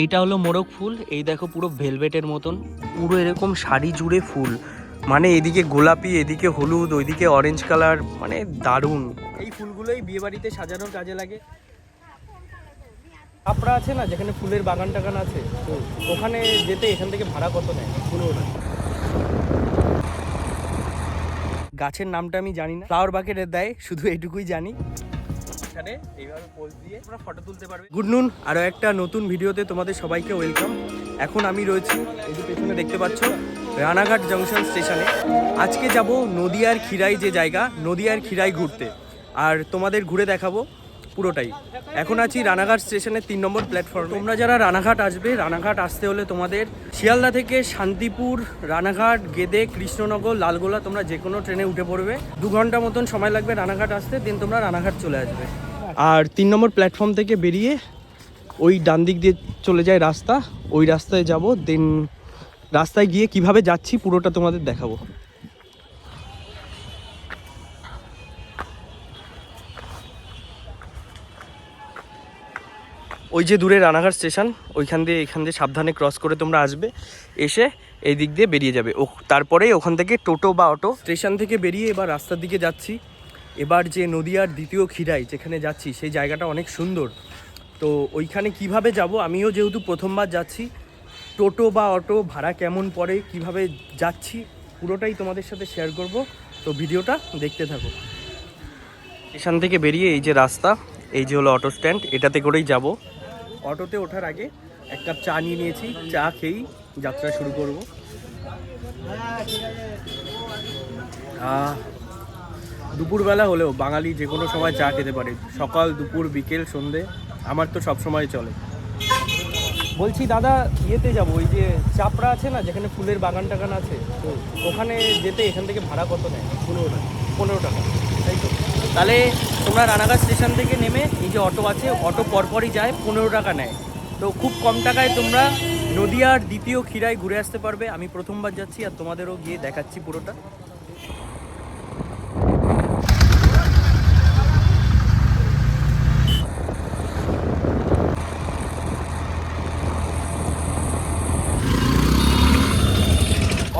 এইটা হলো মোরগ ফুল, এই দেখো পুরো ভেলভেটের মতন, পুরো এরকম শাড়ি জুড়ে ফুল। মানে এদিকে গোলাপি, এদিকে হলুদ, ওইদিকে অরেঞ্জ কালার মানে দারুণ। এই ফুলগুলোই বিয়ে বাড়িতে সাজানোর কাজে লাগে। আপড়া আছে না, যেখানে ফুলের বাগান টাগান আছে, ওখানে যেতে এখান থেকে ভাড়া কত নেয়? টাকা গাছের নামটা আমি জানি না। ফ্লাওয়ার বাকেটের দেয়, শুধু এইটুকুই জানি। এখানে এইভাবে পোজ দিয়ে তোমরা ফটো তুলতে পারবে। গুড নুন একটা নতুন ভিডিওতে তোমাদের সবাইকে ওয়েলকাম এখন আমি রয়েছি, এই পেছনে দেখতে পাচ্ছ, রানাঘাট জংশন স্টেশনে আজকে যাব নদিয়ার খিরাই যে জায়গা, নদিয়ার খিরাই ঘুরতে। আর তোমাদের ঘুরে দেখাবো পুরোটাই। এখন আছি রানাঘাট স্টেশনের তিন নম্বর প্ল্যাটফর্ম তোমরা যারা রানাঘাট আসবে, রানাঘাট আসতে হলে তোমাদের শিয়ালদা থেকে শান্তিপুর, রানাঘাট, গেদে, কৃষ্ণনগর, লালগোলা, তোমরা যে কোনো ট্রেনে উঠে পড়বে। দু ঘণ্টা মতন সময় লাগবে রানাঘাট আসতে দেন তোমরা রানাঘাট চলে আসবে। আর তিন নম্বর প্ল্যাটফর্ম থেকে বেরিয়ে ওই ডান দিক দিয়ে চলে যায় রাস্তা। ওই রাস্তায় যাব দেন রাস্তায় গিয়ে কীভাবে যাচ্ছি পুরোটা তোমাদের দেখাবো। ওই যে দূরে রানাঘাট স্টেশন, ওইখান দিয়ে এখান দিয়ে সাবধানে ক্রস করে তোমরা আসবে, এসে এই দিক দিয়ে বেরিয়ে যাবে। ও, তারপরেই ওখান থেকে টোটো বা অটো স্টেশন থেকে বেরিয়ে এবার রাস্তার দিকে যাচ্ছি। এবার যে নদিয়ার দ্বিতীয় খিরাই যেখানে যাচ্ছি, সেই জায়গাটা অনেক সুন্দর। তো ওইখানে কীভাবে যাব? আমিও যেহেতু প্রথমবার যাচ্ছি, টোটো বা অটো ভাড়া কেমন পড়ে, কীভাবে যাচ্ছি, পুরোটাই তোমাদের সাথে শেয়ার করব। তো ভিডিওটা দেখতে থাকো। স্টেশন থেকে বেরিয়ে এই যে রাস্তা, এই যে হলো অটো স্ট্যান্ড এটাতে করেই যাব। অটোতে ওঠার আগে এক কাপ চা নিয়ে নিয়েছি, চা খেয়েই যাত্রা শুরু করব। দুপুরবেলা হলেও বাঙালি যে কোনো সময় চা খেতে পারে। সকাল দুপুর বিকেল সন্ধে আমার তো সব সময় চলে। বলছি দাদা ইয়েতে যাব ওই যে চাপড়া আছে না যেখানে ফুলের বাগান টাগান আছে তো ওখানে যেতে এখান থেকে ভাড়া কত নেয়? পনেরো টাকা। পনেরো টাকা তাই তো? তাহলে তোমরা রানাঘাট স্টেশন থেকে নেমে এই যে অটো আছে অটো পরপরই যায় পনেরো টাকা নেয়। তো খুব কম টাকায় তোমরা নদিয়ার দ্বিতীয় ক্ষীরায় ঘুরে আসতে পারবে। আমি প্রথমবার যাচ্ছি আর তোমাদেরও গিয়ে দেখাচ্ছি পুরোটা।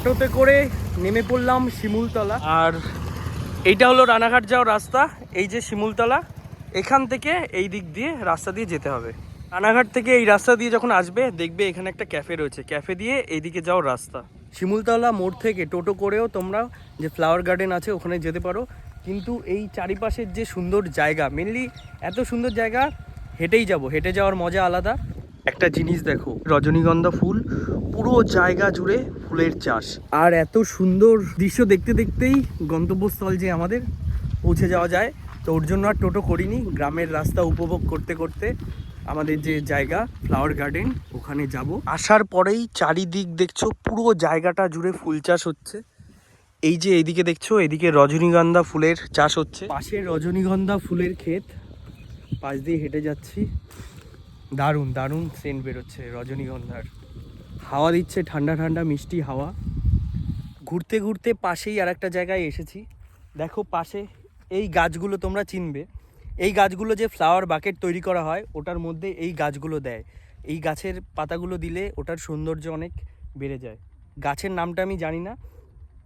অটোতে করে নেমে পড়লাম শিমুলতলা। আর এইটা হলো রানাঘাট যাওয়ার রাস্তা এই যে শিমুলতলা এখান থেকে এই দিক দিয়ে রাস্তা দিয়ে যেতে হবে। রানাঘাট থেকে এই রাস্তা দিয়ে যখন আসবে দেখবে এখানে একটা ক্যাফে রয়েছে। ক্যাফে দিয়ে এইদিকে যাওয়ার রাস্তা। শিমুলতলা মোড় থেকে টোটো করেও তোমরা যে ফ্লাওয়ার গার্ডেন আছে ওখানে যেতে পারো। কিন্তু এই চারিপাশের যে সুন্দর জায়গা মেনলি এত সুন্দর জায়গা হেঁটেই যাব। হেঁটে যাওয়ার মজা আলাদা। একটা জিনিস দেখো রজনীগন্ধা ফুল পুরো জায়গা জুড়ে ফুলের চাষ। আর এত সুন্দর দৃশ্য দেখতে দেখতেই গন্তব্যস্থল যে আমাদের পৌঁছে যাওয়া যায়। তো ওর জন্য আর টোটো করিনি, গ্রামের রাস্তা উপভোগ করতে করতে আমাদের যে জায়গা ফ্লাওয়ার গার্ডেন ওখানে যাব। আসার পরেই চারিদিক দেখছ, পুরো জায়গাটা জুড়ে ফুল চাষ হচ্ছে। এই যে এদিকে দেখছ, এদিকে রজনীগন্ধা ফুলের চাষ হচ্ছে। পাশে রজনীগন্ধা ফুলের ক্ষেত, পাশ দিয়ে হেঁটে যাচ্ছি। দারুণ দারুণ সেন্ট বেরোচ্ছে রজনীগন্ধার। হাওয়া দিচ্ছে, ঠান্ডা ঠান্ডা, মিষ্টি হাওয়া। ঘুরতে ঘুরতে পাশেই আর একটা জায়গায় এসেছি। দেখো পাশে এই গাছগুলো তোমরা চিনবে। এই গাছগুলো যে ফ্লাওয়ার বাকেট তৈরি করা হয়, ওটার মধ্যে এই গাছগুলো দেয়। এই গাছের পাতাগুলো দিলে ওটার সৌন্দর্য অনেক বেড়ে যায়। গাছের নামটা আমি জানি না।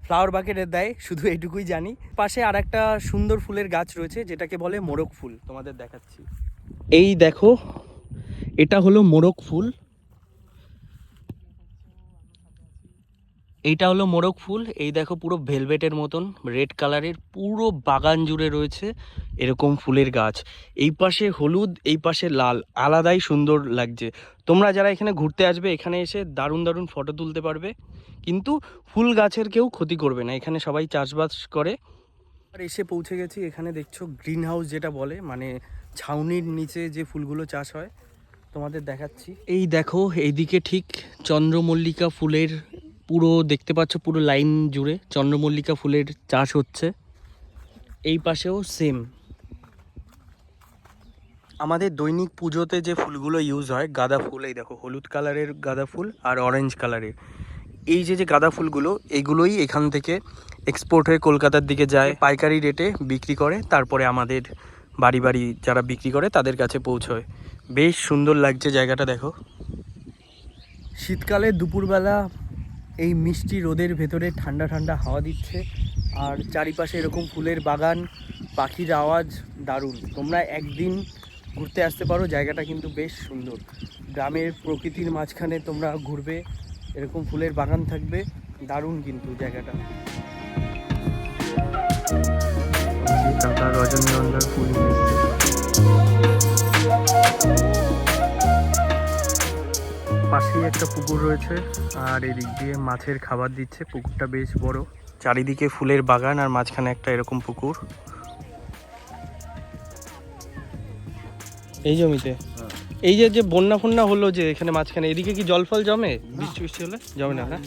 ফ্লাওয়ার বাকেটের দেয়, শুধু এইটুকুই জানি। পাশে আর একটা সুন্দর ফুলের গাছ রয়েছে, যেটাকে বলে মোরগ ফুল। তোমাদের দেখাচ্ছি। এই দেখো, এটা হলো মোরগ ফুল। এইটা হলো মোরগ ফুল। এই দেখো পুরো ভেলভেটের মতন, রেড কালারের, পুরো বাগান জুড়ে রয়েছে এরকম ফুলের গাছ। এই পাশে হলুদ, এই পাশে লাল, আলাদাই সুন্দর লাগছে। তোমরা যারা এখানে ঘুরতে আসবে, এখানে এসে দারুণ দারুণ ফটো তুলতে পারবে। কিন্তু ফুল গাছের কেউ ক্ষতি করবে না, এখানে সবাই চাষবাস করে। আর এসে পৌঁছে গেছি, এখানে দেখছ গ্রিন হাউস যেটা বলে মানে ছাউনির নিচে যে ফুলগুলো চাষ হয়। তোমাদের দেখাচ্ছি। এই দেখো, এইদিকে ঠিক চন্দ্রমল্লিকা ফুলের পুরো দেখতে পাচ্ছ পুরো লাইন জুড়ে চন্দ্রমল্লিকা ফুলের চাষ হচ্ছে। এই পাশেও সেম আমাদের দৈনিক পুজোতে যে ফুলগুলো ইউজ হয়, গাঁদা ফুল, এই দেখো, হলুদ কালারের গাঁদা ফুল আর অরেঞ্জ কালারের। এই যে যে গাঁদা ফুলগুলো, এগুলোই এখান থেকে এক্সপোর্ট হয়ে কলকাতার দিকে যায়, পাইকারি রেটে বিক্রি করে, তারপরে আমাদের বাড়ি বাড়ি যারা বিক্রি করে, তাদের কাছে পৌঁছয়। বেশ সুন্দর লাগছে জায়গাটা, দেখো। শীতকালে দুপুরবেলা এই মিষ্টি রোদের ভেতরে ঠান্ডা ঠান্ডা হাওয়া দিচ্ছে। আর চারিপাশে এরকম ফুলের বাগান, পাখির আওয়াজ দারুণ। তোমরা একদিন ঘুরতে আসতে পারো, জায়গাটা কিন্তু বেশ সুন্দর। গ্রামের প্রকৃতির মাঝখানে তোমরা ঘুরবে, এরকম ফুলের বাগান থাকবে, দারুণ কিন্তু জায়গাটা। রজনীগন্ধার ফুল পাশেই একটা পুকুর রয়েছে আর এদিক দিয়ে মাছের খাবার দিচ্ছে পুকুরটা বেশ বড়। চারিদিকে ফুলের বাগান আর মাঝখানে একটা এরকম পুকুর। এই জমিতে? এই যে যে বন্যা ফন্যা হলো যে এখানে মাঝখানে এদিকে কি জল ফল জমে? বৃষ্টি বৃষ্টি হলে? জমে না না।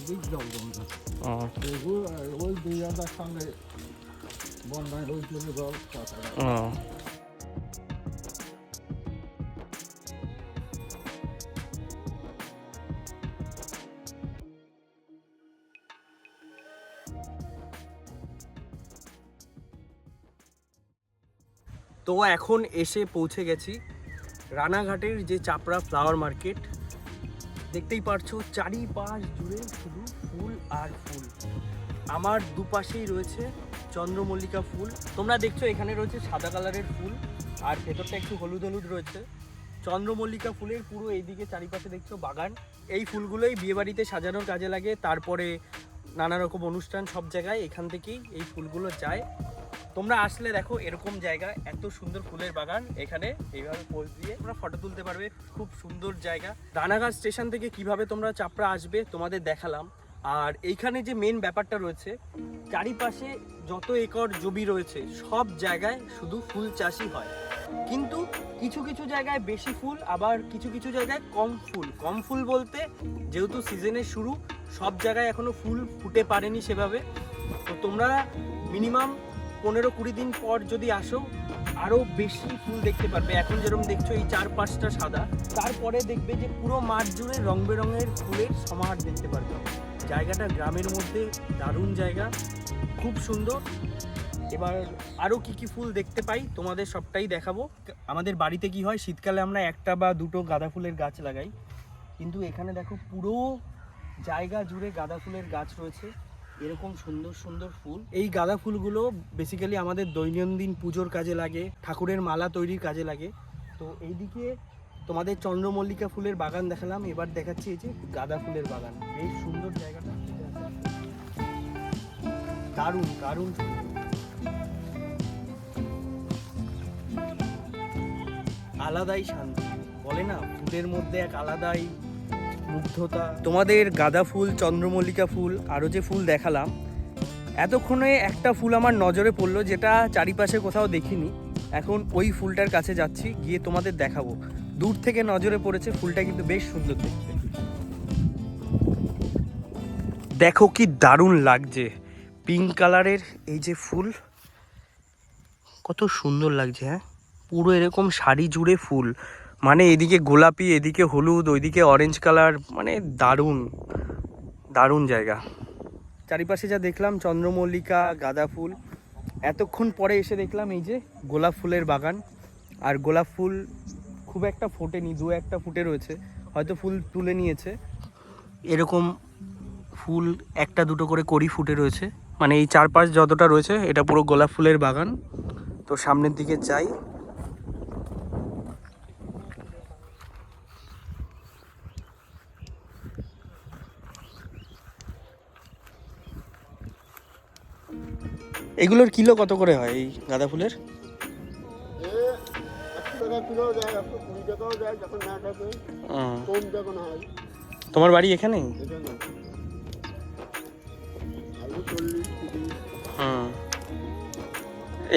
ও, এখন এসে পৌঁছে গেছি রানাঘাটের যে চাপড়া ফ্লাওয়ার মার্কেট দেখতেই পারছ, চারিপাশ জুড়ে শুধু ফুল আর ফুল। আমার দুপাশেই রয়েছে চন্দ্রমল্লিকা ফুল। তোমরা দেখছ এখানে রয়েছে সাদা কালারের ফুল আর ভেতরটা একটু হলুদ হলুদ রয়েছে। চন্দ্রমল্লিকা ফুলের পুরো এইদিকে চারিপাশে দেখছ বাগান। এই ফুলগুলোই বিয়েবাড়িতে সাজানোর কাজে লাগে, তারপরে নানা রকম অনুষ্ঠান সব জায়গায় এখান থেকেই এই ফুলগুলো যায়। তোমরা আসলে দেখো এরকম জায়গা, এত সুন্দর ফুলের বাগান এখানে। এইভাবে পোজ দিয়ে তোমরা ফটো তুলতে পারবে। খুব সুন্দর জায়গা। রানাঘাট স্টেশন থেকে কীভাবে তোমরা চাপড়া আসবে তোমাদের দেখালাম। আর এইখানে যে মেন ব্যাপারটা রয়েছে, চারিপাশে যত একর জমি রয়েছে, সব জায়গায় শুধু ফুল চাষই হয়। কিন্তু কিছু কিছু জায়গায় বেশি ফুল, আবার কিছু কিছু জায়গায় কম ফুল। কম ফুল বলতে যেহেতু সিজনের শুরু, সব জায়গায় এখনও ফুল ফুটে পারেনি সেভাবে। তো তোমরা মিনিমাম পনেরো কুড়ি দিন পর যদি আসো আরও বেশি ফুল দেখতে পারবে। এখন যেরকম দেখছ, এই চার পাঁচটা সাদা। তারপরে দেখবে যে পুরো মাঠ জুড়ে রং বেরঙের ফুলের সমাহার দেখতে পারবে। জায়গাটা গ্রামের মধ্যে দারুণ জায়গা, খুব সুন্দর। এবার আরও কি কি ফুল দেখতে পাই, তোমাদের সবটাই দেখাবো। আমাদের বাড়িতে কি হয়, শীতকালে আমরা একটা বা দুটো গাঁদা ফুলের গাছ লাগাই। কিন্তু এখানে দেখো পুরো জায়গা জুড়ে গাঁদা ফুলের গাছ রয়েছে। এরকম সুন্দর সুন্দর ফুল। এই গাঁদা ফুলগুলো বেসিক্যালি আমাদের দৈনন্দিন পুজোর কাজে লাগে, ঠাকুরের মালা তৈরির কাজে লাগে। তো এইদিকে তোমাদের চন্দ্রমল্লিকা ফুলের বাগান দেখালাম, এবার দেখাচ্ছি এই যে গাঁদা ফুলের বাগান। বেশ সুন্দর জায়গাটা। দারুণ দারুণ আলাদাই শান্তি। বলে না, ফুলের মধ্যে এক আলাদাই মুগ্ধতা। তোমাদের গাঁদা ফুল, চন্দ্রমল্লিকা ফুল, আরও যে ফুল দেখালাম, এতক্ষণে একটা ফুল আমার নজরে পড়ল যেটা চারিপাশে কোথাও দেখিনি। এখন ওই ফুলটার কাছে যাচ্ছি, গিয়ে তোমাদের দেখাবো। দূর থেকে নজরে পড়েছে ফুলটা কিন্তু বেশ সুন্দর দেখতে। দেখো কি দারুণ লাগছে। পিঙ্ক কালারের এই যে ফুল, কত সুন্দর লাগছে হ্যাঁ? পুরো এরকম শাড়ি জুড়ে ফুল। মানে এদিকে গোলাপি, এদিকে হলুদ, ওইদিকে অরেঞ্জ কালার মানে দারুণ দারুণ জায়গা। চারিপাশে যা দেখলাম, চন্দ্রমল্লিকা, গাঁদা ফুল। এতক্ষণ পরে এসে দেখলাম এই যে গোলাপ ফুলের বাগান। আর গোলাপ ফুল খুব একটা ফোটেনি, দু একটা ফুটে রয়েছে। হয়তো ফুল তুলে নিয়েছে। এরকম ফুল একটা দুটো করে করি ফুটে রয়েছে। মানে এই চারপাশ যতটা রয়েছে, এটা পুরো গোলাপ ফুলের বাগান। তো সামনের দিকে যাই। এগুলোর কিলো কত করে হয় এই গাঁদা ফুলের? হয়। তোমার বাড়ি এখানেই? এখানে।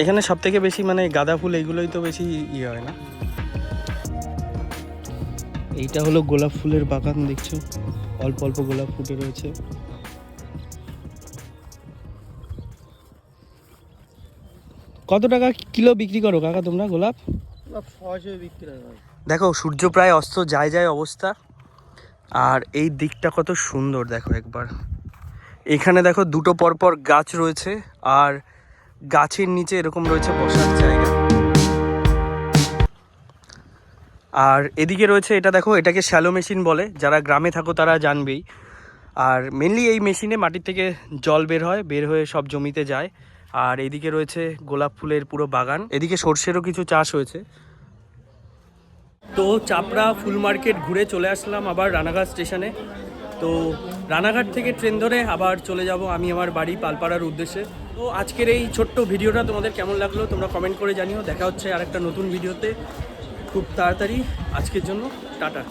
এখানে সব থেকে বেশি মানে গাঁদা ফুল এইগুলোই তো বেশি ইয়ে হয় না? এইটা হলো গোলাপ ফুলের বাগান দেখছ? অল্প অল্প গোলাপ ফুটে রয়েছে। কত টাকা কিলো বিক্রি করো কাকা তোমরা গোলাপ? দেখো, সূর্য প্রায় অস্ত, যায় যায় অবস্থা। আর এই দিকটা কত সুন্দর, দেখো একবার। এখানে দেখো দুটো পরপর গাছ রয়েছে, আর গাছের নিচে এরকম রয়েছে বসার জায়গা। আর এদিকে রয়েছে এটা দেখো, এটাকে শ্যালো মেশিন বলে, যারা গ্রামে থাকো তারা জানবেই। আর মেনলি এই মেশিনে মাটির থেকে জল বের হয়, বের হয়ে সব জমিতে যায়। আর এদিকে রয়েছে গোলাপ ফুলের পুরো বাগান। এদিকে সর্ষেরও কিছু চাষ হয়েছে। তো চাপড়া ফুল মার্কেট ঘুরে চলে আসলাম আবার রানাঘাট স্টেশনে। তো রানাঘাট থেকে ট্রেন ধরে আবার চলে যাব আমি আমার বাড়ি পালপাড়ার উদ্দেশ্যে। তো আজকের এই ছোট্ট ভিডিওটা তোমাদের কেমন লাগল তোমরা কমেন্ট করে জানিও। দেখা হচ্ছে আর একটা নতুন ভিডিওতে। খুব তাড়াতাড়ি আজকের জন্য, টাটা।